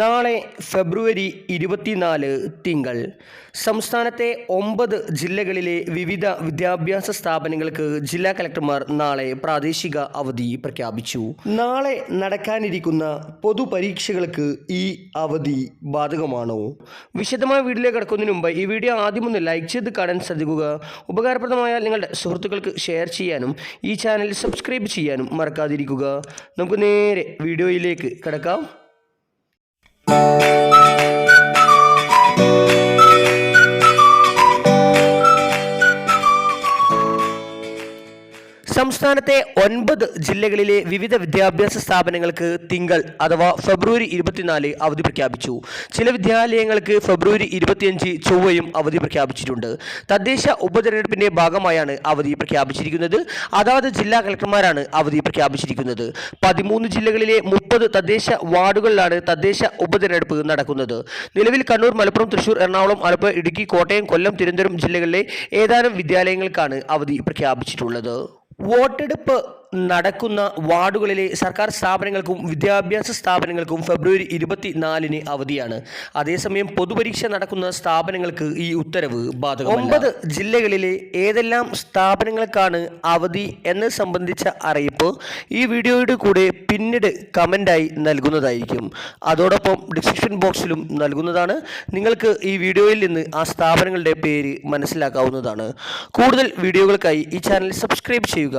നാളെ ഫെബ്രുവരി ഇരുപത്തിനാല് തിങ്കൾ. സംസ്ഥാനത്തെ ഒമ്പത് ജില്ലകളിലെ വിവിധ വിദ്യാഭ്യാസ സ്ഥാപനങ്ങൾക്ക് ജില്ലാ കലക്ടർമാർ നാളെ പ്രാദേശിക അവധി പ്രഖ്യാപിച്ചു. നാളെ നടക്കാനിരിക്കുന്ന പൊതുപരീക്ഷകൾക്ക് ഈ അവധി ബാധകമാണോ? വിശദമായ വീഡിയോയിലേക്ക് കിടക്കുന്നതിന് മുമ്പ് ഈ വീഡിയോ ആദ്യം ഒന്ന് ലൈക്ക് ചെയ്ത് കാണാൻ ശ്രദ്ധിക്കുക. ഉപകാരപ്രദമായ നിങ്ങളുടെ സുഹൃത്തുക്കൾക്ക് ഷെയർ ചെയ്യാനും ഈ ചാനൽ സബ്സ്ക്രൈബ് ചെയ്യാനും മറക്കാതിരിക്കുക. നമുക്ക് നേരെ വീഡിയോയിലേക്ക് കിടക്കാം. Música സംസ്ഥാനത്തെ ഒൻപത് ജില്ലകളിലെ വിവിധ വിദ്യാഭ്യാസ സ്ഥാപനങ്ങൾക്ക് തിങ്കൾ അഥവാ ഫെബ്രുവരി ഇരുപത്തിനാല് അവധി പ്രഖ്യാപിച്ചു. ചില വിദ്യാലയങ്ങൾക്ക് ഫെബ്രുവരി ഇരുപത്തിയഞ്ച് ചൊവ്വയും അവധി പ്രഖ്യാപിച്ചിട്ടുണ്ട്. തദ്ദേശ ഉപതെരഞ്ഞെടുപ്പിന്റെ ഭാഗമായാണ് അവധി പ്രഖ്യാപിച്ചിരിക്കുന്നത്. അതാത് ജില്ലാ കളക്ടർമാരാണ് അവധി പ്രഖ്യാപിച്ചിരിക്കുന്നത്. പതിമൂന്ന് ജില്ലകളിലെ മുപ്പത് തദ്ദേശ വാർഡുകളിലാണ് തദ്ദേശ ഉപതെരഞ്ഞെടുപ്പ് നടക്കുന്നത്. നിലവിൽ കണ്ണൂർ മലപ്പുറം തൃശൂർ എറണാകുളം ആലപ്പുഴ ഇടുക്കി കോട്ടയം കൊല്ലം തിരുവനന്തപുരം ജില്ലകളിലെ ഏതാനും വിദ്യാലയങ്ങൾക്കാണ് അവധി പ്രഖ്യാപിച്ചിട്ടുള്ളത്. വോട്ടെടുപ്പ് നടക്കുന്ന വാർഡുകളിലെ സർക്കാർ സ്ഥാപനങ്ങൾക്കും വിദ്യാഭ്യാസ സ്ഥാപനങ്ങൾക്കും ഫെബ്രുവരി ഇരുപത്തിനാലിന് അവധിയാണ്. അതേസമയം പൊതുപരീക്ഷ നടക്കുന്ന സ്ഥാപനങ്ങൾക്ക് ഈ ഉത്തരവ് ബാധകമല്ല. ഒമ്പത് ജില്ലകളിലെ ഏതെല്ലാം സ്ഥാപനങ്ങൾക്കാണ് അവധി എന്ന് സംബന്ധിച്ച അറിയിപ്പ് ഈ വീഡിയോയുടെ കൂടെ പിന്നീട് കമന്റായി നൽകുന്നതായിരിക്കും. അതോടൊപ്പം ഡിസ്ക്രിപ്ഷൻ ബോക്സിലും നൽകുന്നതാണ്. നിങ്ങൾക്ക് ഈ വീഡിയോയിൽ നിന്ന് ആ സ്ഥാപനങ്ങളുടെ പേര് മനസ്സിലാക്കാവുന്നതാണ്. കൂടുതൽ വീഡിയോകൾക്കായി ഈ ചാനൽ സബ്സ്ക്രൈബ് ചെയ്യുക.